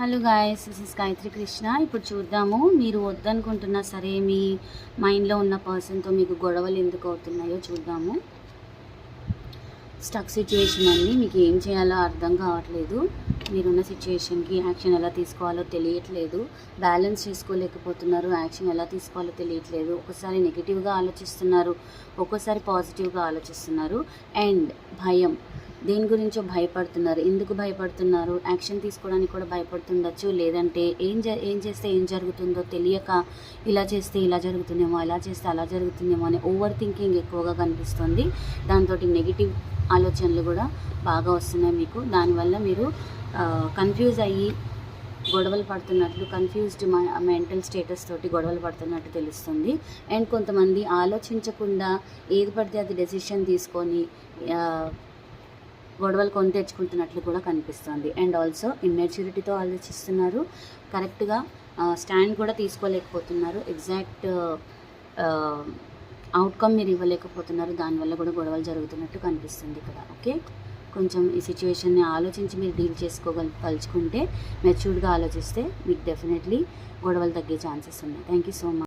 Hello guys this is Gayatri Krishna ఇప్పుడు చూద్దాము మీరు వద్దనుకుంటున్నా సరే మీ మైండ్లో ఉన్న పర్సన్తో మీకు గొడవలు ఎందుకు అవుతున్నాయో చూద్దాము. స్టక్ సిచ్యుయేషన్ అండి. మీకు ఏం చేయాలో అర్థం కావట్లేదు. మీరున్న సిచ్యుయేషన్కి యాక్షన్ ఎలా తీసుకోవాలో తెలియట్లేదు. బ్యాలెన్స్ చేసుకోలేకపోతున్నారు. యాక్షన్ ఎలా తీసుకోవాలో తెలియట్లేదు. ఒకసారి నెగిటివ్గా ఆలోచిస్తున్నారు. ఒక్కోసారి పాజిటివ్గా ఆలోచిస్తున్నారు. అండ్ భయం. దేని గురించో భయపడుతున్నారు? ఎందుకు భయపడుతున్నారు? యాక్షన్ తీసుకోవడానికి కూడా భయపడుతుండొచ్చు. లేదంటే ఏం జ ఏం చేస్తే ఏం జరుగుతుందో తెలియక ఇలా చేస్తే ఇలా జరుగుతుందేమో ఇలా చేస్తే అలా జరుగుతుందేమో అనే ఓవర్ థింకింగ్ ఎక్కువగా కనిపిస్తుంది. దాంతో నెగిటివ్ ఆలోచనలు కూడా బాగా వస్తున్నాయి మీకు. దానివల్ల మీరు కన్ఫ్యూజ్ అయ్యి గొడవలు పడుతున్నట్లు కన్ఫ్యూజ్డ్ మెంటల్ స్టేటస్ తోటి గొడవలు పడుతున్నట్టు తెలుస్తుంది. అండ్ కొంతమంది ఆలోచించకుండా ఏది పడితే అది డెసిషన్ తీసుకొని గొడవలు కొని తెచ్చుకుంటున్నట్లు కూడా కనిపిస్తుంది. అండ్ ఆల్సో ఇమ్మెచ్యూరిటీతో ఆలోచిస్తున్నారు. కరెక్ట్గా స్టాండ్ కూడా తీసుకోలేకపోతున్నారు. ఎగ్జాక్ట్ అవుట్కమ్ మీరు ఇవ్వలేకపోతున్నారు. దానివల్ల కూడా గొడవలు జరుగుతున్నట్టు కనిపిస్తుంది ఇక్కడ. ఓకే? కొంచెం ఈ సిచ్యువేషన్ని ఆలోచించి మీరు డీల్ చేసుకోగల తలుచుకుంటే మెచ్యూర్డ్గా ఆలోచిస్తే మీకు డెఫినెట్లీ గొడవలు తగ్గే ఛాన్సెస్ ఉన్నాయి. Thank you so much